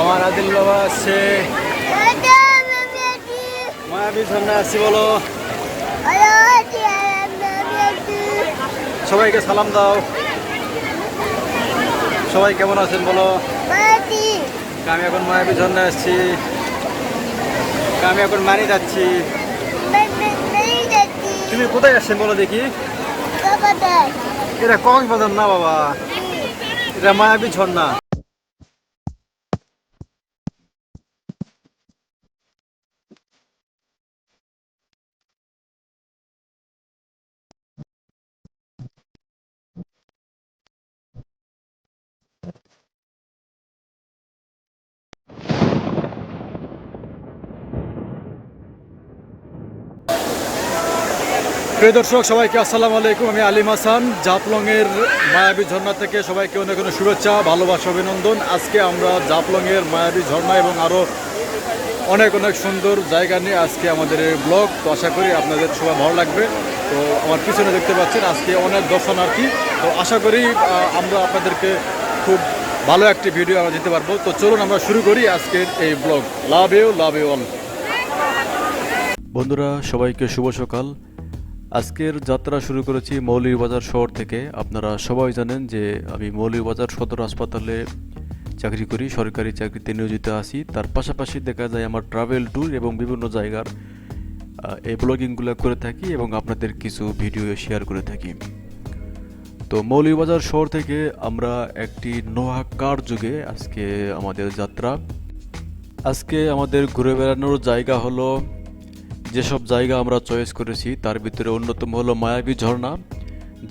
আমার আদিল বাবা আসছে মায়াবী ঝর্ণা আসছি বলো। সবাইকে সালাম দাও। সবাই কেমন আছেন বলো? আমি এখন মায়াবী ঝর্ণা আসছি আমি এখন মানি যাচ্ছি। তুমি কোথায় আসছেন বলো দেখি। এটা কক্সবাজার না বাবা? এটা মায়াবী ঝর্ণা। প্রিয় দর্শক, সবাইকে আসসালামু আলাইকুম। আমি আলিম হাসান জাপলংয়ের মায়াবী ঝর্ণা থেকে সবাইকে অনেক অনেক শুভেচ্ছা, ভালোবাসা, অভিনন্দন। আজকে আমরা জাপলংয়ের মায়াবী ঝর্ণা এবং আরও অনেক অনেক সুন্দর জায়গা নিয়ে আজকে আমাদের ব্লগ। তো আশা করি আপনাদের সবাই ভালো লাগবে। তো আমার পিছনে দেখতে পাচ্ছেন, আজকে অনেক দর্শনার্থী। তো আশা করি আমরা আপনাদেরকে খুব ভালো একটি ভিডিও আমরা দিতে পারব। তো চলুন আমরা শুরু করি আজকের এই blog. Love you love you all. বন্ধুরা, সবাইকে শুভ সকাল। আজকের যাত্রা শুরু করেছি মৌলভীবাজার শহর থেকে। আপনারা সবাই জানেন যে আমি মৌলভীবাজার সদর হাসপাতালে চাকরি করি, সরকারি চাকরিতে নিয়োজিত আছি। তার পাশাপাশি দেখা যায় আমার ট্রাভেল ট্যুর এবং বিভিন্ন জায়গার এই ব্লগিংগুলো করে থাকি এবং আপনাদের কিছু ভিডিও শেয়ার করে থাকি। তো মৌলভীবাজার শহর থেকে আমরা একটি নোহা কার যুগে আজকে আমাদের যাত্রা। আজকে আমাদের ঘুরে বেড়ানোর জায়গা হলো যেসব জায়গা আমরা চয়েস করেছি, তার ভিতরে অন্যতম হলো মায়াবী ঝর্ণা,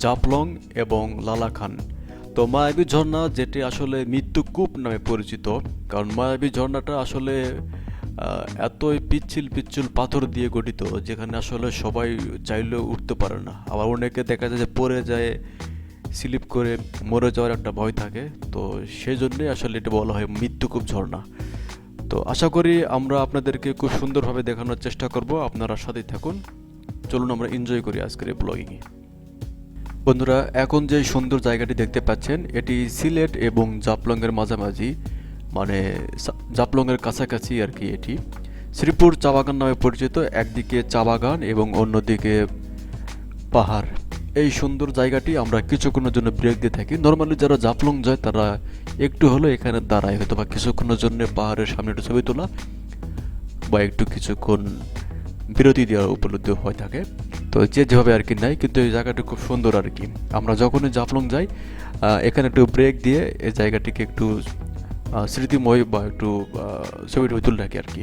জাফলং এবং লালাখান তো মায়াবী ঝর্ণা, যেটি আসলে মৃত্যুকূপ নামে পরিচিত, কারণ মায়াবী ঝর্ণাটা আসলে এতই পিচ্ছিল পিচ্ছিল পাথর দিয়ে গঠিত, যেখানে আসলে সবাই চাইলেও উঠতে পারে না। আবার অনেকে দেখা যায় যে পড়ে যায়, স্লিপ করে মরে যাওয়ার একটা ভয় থাকে। তো সেই জন্যই আসলে এটা বলা হয় মৃত্যুকূপ ঝর্ণা। তো আশা করি আমরা আপনাদেরকে খুব সুন্দরভাবে দেখানোর চেষ্টা করব। আপনারা সাথেই থাকুন। চলুন আমরা এনজয় করি আজকের এই ব্লগিংয়ে বন্ধুরা, এখন যে সুন্দর জায়গাটি দেখতে পাচ্ছেন, এটি সিলেট এবং জাপলংয়ের মাঝামাঝি মানে জাপলংয়ের কাছাকাছি আর কি এটি। শ্রীপুর চা বাগান নামে পরিচিত, একদিকে চা বাগান এবং অন্যদিকে পাহাড়। এই সুন্দর জায়গাটি আমরা কিছুক্ষণের জন্য ব্রেক দিয়ে থাকি। নর্মালি যারা জাপলং যায়, তারা একটু হলো এখানে দাঁড়ায়। হয়তো বা কিছুক্ষণের জন্য পাহাড়ের সামনে একটু ছবি তোলা বা একটু কিছুক্ষণ বিরতি দেওয়ার উপলব্ধ হয়ে থাকে। তো যে যেভাবে আর কি নাই কিন্তু এই জায়গাটা খুব সুন্দর আর কি। আমরা যখনই জাফলং যাই এখানে একটু ব্রেক দিয়ে এই জায়গাটিকে একটু স্মৃতিময় বা একটু ছবি তুলে রাখি আর কি।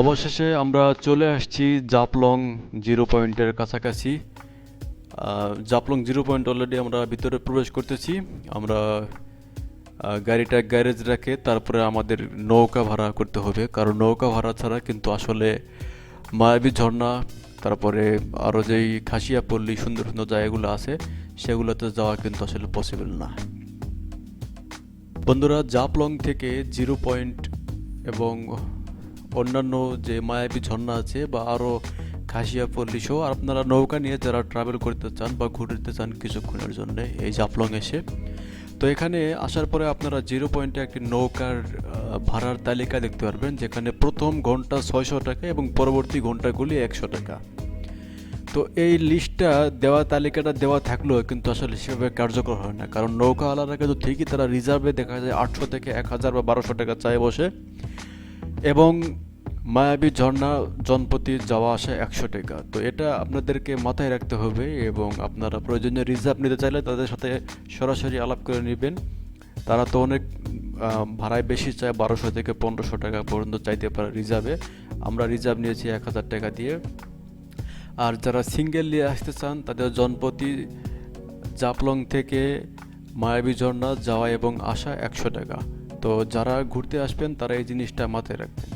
অবশেষে আমরা চলে আসছি জাপলং জিরো পয়েন্টের কাছাকাছি। জাপলং জিরো পয়েন্ট অলরেডি আমরা ভিতরে প্রবেশ করতেছি। আমরা গাড়িটা গ্যারেজ রাখে তারপরে আমাদের নৌকা ভাড়া করতে হবে। কারণ নৌকা ভাড়া ছাড়া কিন্তু আসলে মায়াবী ঝর্ণা, তারপরে আরও যেই খাসিয়া পল্লী সুন্দর সুন্দর জায়গাগুলো আছে, সেগুলোতে যাওয়া কিন্তু আসলে পসিবল না। বন্ধুরা, জাপলং থেকে জিরো পয়েন্ট এবং অন্যান্য যে মায়াবী ঝর্ণা আছে বা আরও খাসিয়া পল্লী সহ আপনারা নৌকা নিয়ে যারা ট্রাভেল করতে চান বা ঘুরতে চান কিছুক্ষণের জন্য, এই জাফলং এসে। তো এখানে আসার পরে আপনারা জিরো পয়েন্টে একটি নৌকার ভাড়ার তালিকা দেখতে পারবেন, যেখানে প্রথম ঘণ্টা ছয়শো টাকা এবং পরবর্তী ঘন্টাগুলি একশো টাকা। তো এই লিস্টটা দেওয়া, তালিকাটা দেওয়া থাকলেও কিন্তু আসলে সেভাবে কার্যকর হয় না, কারণ নৌকাওয়ালারা কিন্তু ঠিকই তারা রিজার্ভে দেখা যায় আটশো থেকে এক হাজার বা বারোশো টাকা চায় বসে। এবং মায়াবী ঝর্ণা জনপতি যাওয়া আসা একশো টাকা। তো এটা আপনাদেরকে মাথায় রাখতে হবে এবং আপনারা প্রয়োজনীয় রিজার্ভ নিতে চাইলে তাদের সাথে সরাসরি আলাপ করে নেবেন। তারা তো অনেক ভাড়ায় বেশি চায় বারোশো থেকে পনেরোশো টাকা পর্যন্ত চাইতে পারে রিজার্ভে। আমরা রিজার্ভ নিয়েছি এক হাজার টাকা দিয়ে। আর যারা সিঙ্গেল নিয়ে আসতে চান, তাদের জনপতি জাপলং থেকে মায়াবী ঝর্ণা যাওয়া এবং আসা একশো টাকা। তো যারা ঘুরতে আসবেন, তারা এই জিনিসটা মাথায় রাখবেন।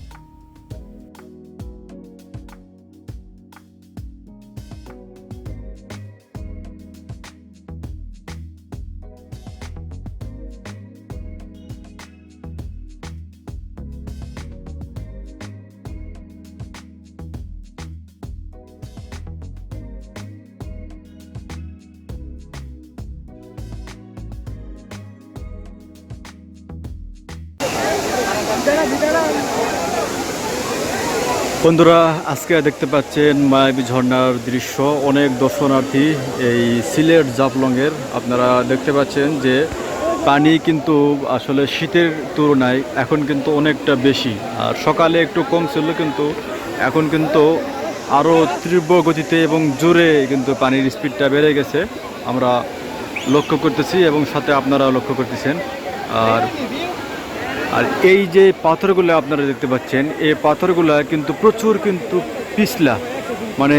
বন্ধুরা, আজকে দেখতে পাচ্ছেন মায়াবী ঝর্ণার দৃশ্য। অনেক দর্শনার্থী এই সিলেট জাফলংয়ের। আপনারা দেখতে পাচ্ছেন যে পানি কিন্তু আসলে শীতের তুলনায় এখন কিন্তু অনেকটা বেশি। আর সকালে একটু কম ছিল, কিন্তু এখন কিন্তু আরও তীব্র গতিতে এবং জোরে কিন্তু পানির স্পিডটা বেড়ে গেছে। আমরা লক্ষ্য করতেছি এবং সাথে আপনারা লক্ষ্য করতেছেন। আর আর এই যে পাথরগুলো আপনারা দেখতে পাচ্ছেন, এই পাথরগুলো কিন্তু প্রচুর কিন্তু পিছলা। মানে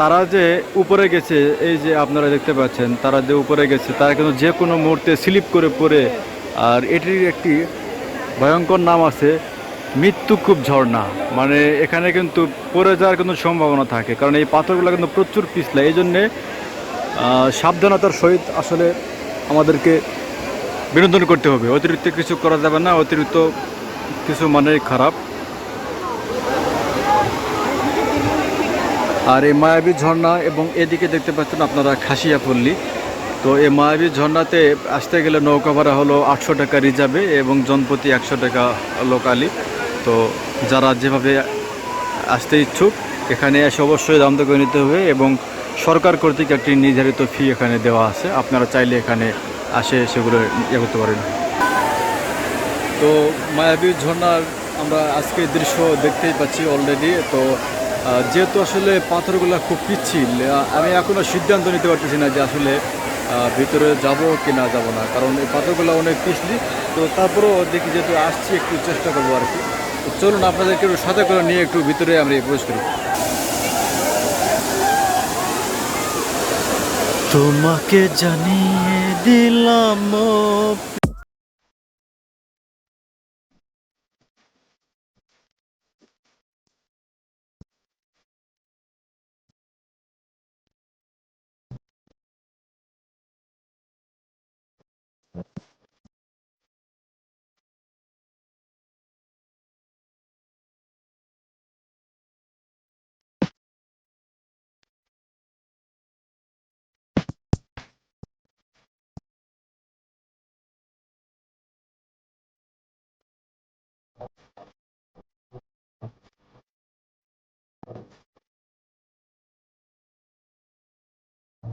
তারা যে উপরে গেছে, এই যে আপনারা দেখতে পাচ্ছেন, তারা যে উপরে গেছে, তারা কিন্তু যে কোনো মুহূর্তে স্লিপ করে পড়ে। আর এটির একটি ভয়ঙ্কর নাম আছে, মৃত্যু খুব ঝর্ণা। মানে এখানে কিন্তু পড়ে যাওয়ার কিন্তু সম্ভাবনা থাকে, কারণ এই পাথরগুলো কিন্তু প্রচুর পিছলা। এই জন্যে সাবধানতার সহিত আসলে আমাদেরকে বিনোদন করতে হবে। অতিরিক্ত কিছু করা যাবে না, অতিরিক্ত কিছু মানে খারাপ। আর এই মায়াবী ঝর্ণা এবং এদিকে দেখতে পাচ্ছেন আপনারা খাসিয়া পল্লী তো এই মায়াবী ঝর্ণাতে আসতে গেলে নৌকা ভাড়া হলো আটশো টাকা রিজার্ভে এবং জনপ্রতি একশো টাকা লোকালি। তো যারা যেভাবে আসতে ইচ্ছুক, এখানে এসে অবশ্যই দাম করে নিতে হবে এবং সরকার কর্তৃক একটি নির্ধারিত ফি এখানে দেওয়া আছে। আপনারা চাইলে এখানে আসে, সেগুলো ইয়ে করতে পারেন। তো মায়াবী ঝর্ণার আমরা আজকে দৃশ্য দেখতেই পাচ্ছি অলরেডি তো যেহেতু আসলে পাথরগুলো খুব পিচ্ছিল আমি এখনও সিদ্ধান্ত নিতে পারতেছি না যে আসলে ভিতরে যাব কি না যাব না, কারণ এই পাথরগুলো অনেক পিছলি তো তারপরেও দেখি যেহেতু আসছি, একটু চেষ্টা করব আর কি। চলুন, আপনাদেরকে একটু সাথে করে নিয়ে একটু ভিতরে আমরা প্রবেশ করি। তোমাকে জানিয়ে দিলাম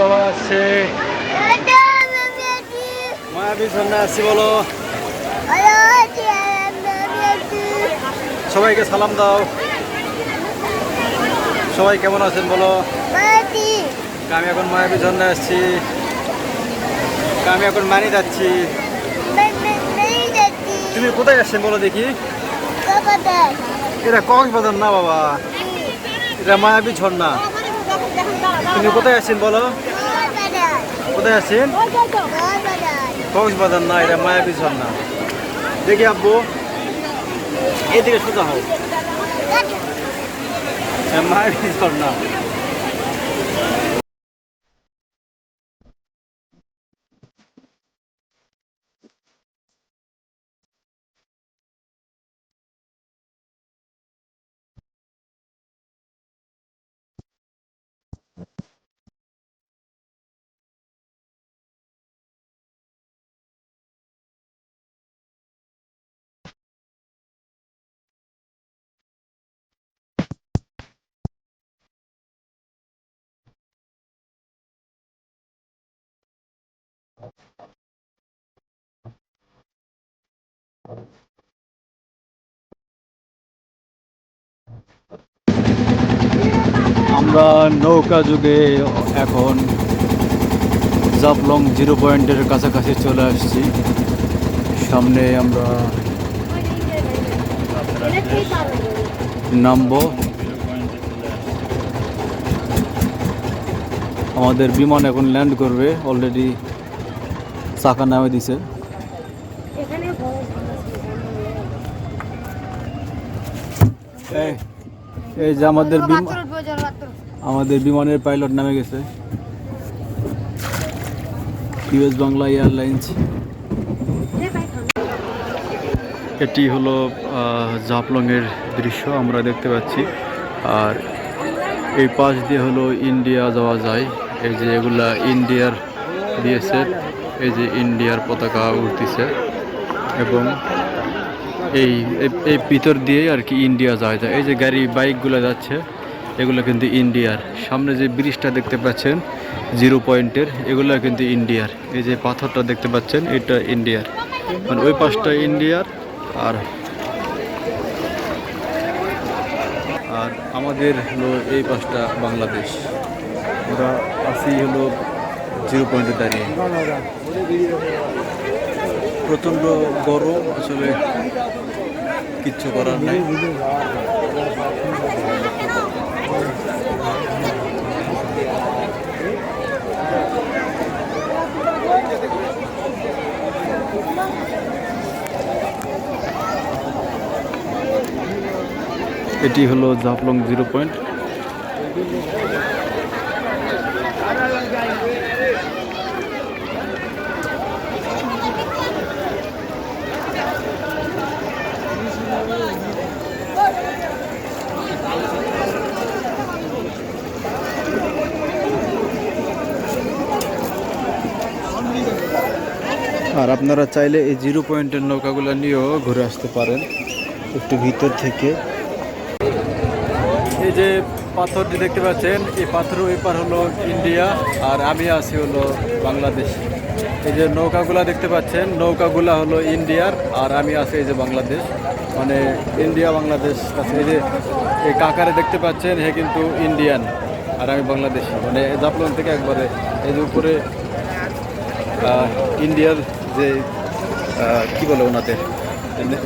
বাবা আছে। আছি, বলো। সবাইকে সালাম দাও। সবাই কেমন আছেন, বলো? আমি এখন মায়াবী ঝর্ণা আসছি। আমি এখন মানি যাচ্ছি। তুমি কোথায় আসছেন, বলো দেখি। এটা কক্সবাজার না, বাবা? এটা মায়াবী ঝর্ণা। তুমি কোথায় আছেন বলো? কোথায় আছেন কক্সবাজার না, এটা মায়াবী ঝর্ণা। দেখি আব্বু, এদিকে সোজা হোক মায়াবী ঝর্ণা। আমরা নৌকা যুগে এখন জাপলং জিরো পয়েন্টের কাছাকাছি চলে আসছি। সামনে আমরা নামবো। আমাদের বিমান এখন ল্যান্ড করবে, অলরেডি চাকা নামে দিছে। এই এই যে আমাদের বিমান আমাদের বিমানের পাইলট নামে গেছে। US Bangla airlines. এটি হলো আহ, জাফলংয়ের দৃশ্য আমরা দেখতে পাচ্ছি। আর এই পাশ দিয়ে হলো ইন্ডিয়া যাওয়া যায়। এই যে এগুলা ইন্ডিয়ার দিয়েছে এই যে ইন্ডিয়ার পতাকা উঠতেছে এবং এই, এই- ভিতর দিয়ে আর কি ইন্ডিয়া যায় যায়। এই যে গাড়ি, বাইকগুলো যাচ্ছে, এগুলো কিন্তু ইন্ডিয়ার সামনে যে ব্রিজটা দেখতে পাচ্ছেন জিরো পয়েন্টের এগুলো কিন্তু ইন্ডিয়ার এই যে পাথরটা দেখতে পাচ্ছেন, এটা ইন্ডিয়ার মানে ওই পাশটা ইন্ডিয়ার আর আর আমাদের হলো এই পাশটা বাংলাদেশ। আমরা আছি হলো জিরো পয়েন্টে দাঁড়িয়ে। প্রচণ্ড গরম, আসলে কিচ্ছু করার নাই। এটি হলো জাফলং জিরো পয়েন্ট। আর আপনারা চাইলে এই জিরো পয়েন্টের নৌকাগুলো নিয়েও ঘুরে আসতে পারেন, একটু ভিতর থেকে। এই যে পাথরটি দেখতে পাচ্ছেন, এই পাথর ওই পার হলো ইন্ডিয়া আর আমি আছি হলো বাংলাদেশ। এই যে নৌকাগুলা দেখতে পাচ্ছেন, নৌকাগুলা হলো ইন্ডিয়ার আর আমি আছি এই যে বাংলাদেশ। মানে ইন্ডিয়া, বাংলাদেশ কাছে এই যে এই কাকারে দেখতে পাচ্ছেন, হে কিন্তু ইন্ডিয়ান আর আমি বাংলাদেশি। মানে জাফলং থেকে একবারে এই যে উপরে ইন্ডিয়ার যে কি বলে ওনাদের?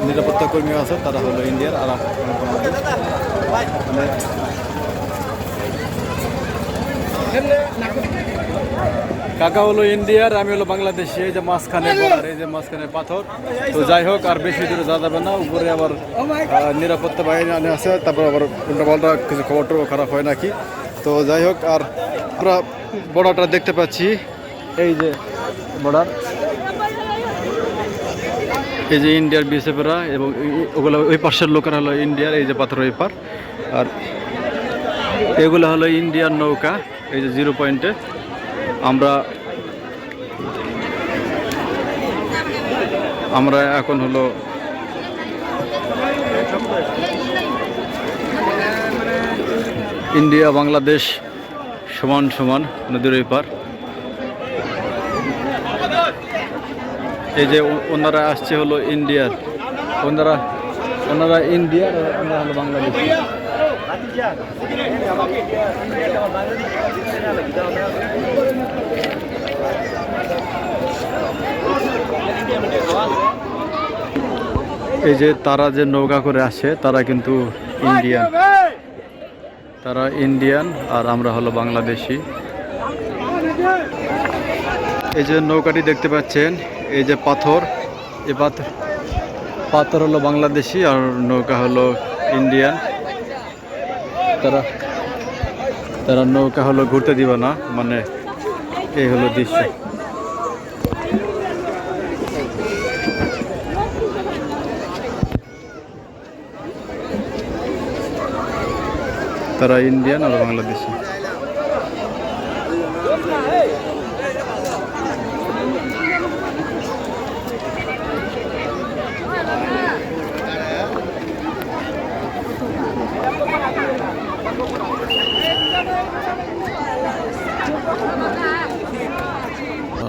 নিরাপত্তা কর্মী আছে তারা হলো ইন্ডিয়ার আর কাকা হলো ইন্ডিয়ার আমি হলো বাংলাদেশি এই যে মাঝখানে border, এই যে মাঝখানে পাথর। তো যাই হোক আর বেশি দূরে যাওয়া যাবে না উপরে আবার নিরাপত্তা বাহিনী আনে আছে তারপর আবার উল্টা পাল্টা কিছু খবর টবর খারাপ হয় নাকি? তো যাই হোক আর আমরা বর্ডারটা দেখতে পাচ্ছি এই যে বর্ডার। এই যে ইন্ডিয়ার বিএসএফরা এবং ওগুলো ওই পাশের লোকেরা হলো ইন্ডিয়ার, এই যে পাথর ওই পার। আর এগুলো হলো ইন্ডিয়ার নৌকা, এই যে জিরো পয়েন্টে। আমরা আমরা এখন হলো ইন্ডিয়া, বাংলাদেশ সমান সমান নদীর ওই পার। এই যে ওনারা আসছে হলো ইন্ডিয়ার। ওনারা ওনারা ইন্ডিয়ার আমরা হলো বাংলাদেশ। এই যে তারা যে নৌকা করে আসে, তারা কিন্তু ইন্ডিয়ান। তারা ইন্ডিয়ান আর আমরা হলো বাংলাদেশি। এই যে নৌকাটি দেখতে পাচ্ছেন, এই যে পাথর, এ পাথর পাথর হলো বাংলাদেশি আর নৌকা হলো ইন্ডিয়ান। তারা তারা নৌকা হলো ঘুরতে দিবে না মানে এই হলো দৃশ্য। তারা ইন্ডিয়ান আর বাংলাদেশি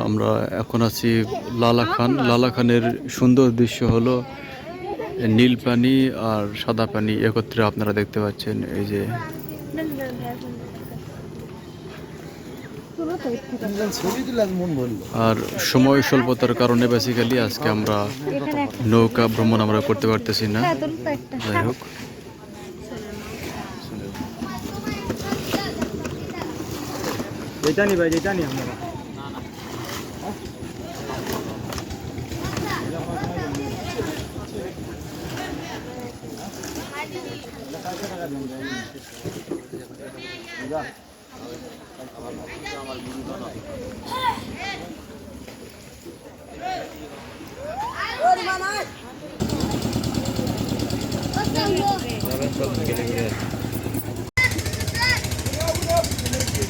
আমরা এখন আছি লালা খান। লালা খানের সুন্দর দৃশ্য হলো নীল পানি আর সাদা পানি একত্রে আপনারা দেখতে পাচ্ছেন, এই যে। আর সময় স্বল্পতার কারণে বেসিক্যালি আজকে আমরা নৌকা ভ্রমণ আমরা করতে পারতেছি না। যাই হোক। যেটা নি ভাই যেটা নি আমরা।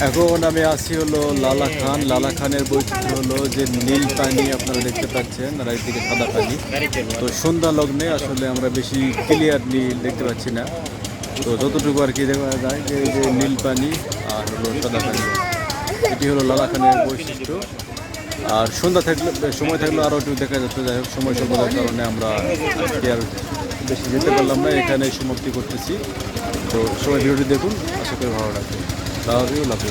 এখন আমি আছি হলো লালা খান। লালা খানের বৈশিষ্ট্য হলো যে নীল পানি আপনারা দেখতে পাচ্ছেন, আর একদিকে সাদা পানি। তো সন্ধ্যা লগ্নে আসলে আমরা বেশি ক্লিয়ার নীল দেখতে পাচ্ছি না। তো যতটুকু আর কি দেখা যায় যে যে নীল পানি আর হলো সাদা পানি, এটি হলো লালাখানের বৈশিষ্ট্য। আর সন্ধ্যা থাকলে, সময় থাকলে আরও একটু দেখা যাচ্ছে, যাই হোক, সময় স্বল্পতার কারণে আমরা আজকে আর বেশি যেতে পারলাম না এখানে সমাপ্তি করতেছি। তো সময় ভিডিওটি দেখুন, আশা করি ভালো লাগবে। তাহলে লাভ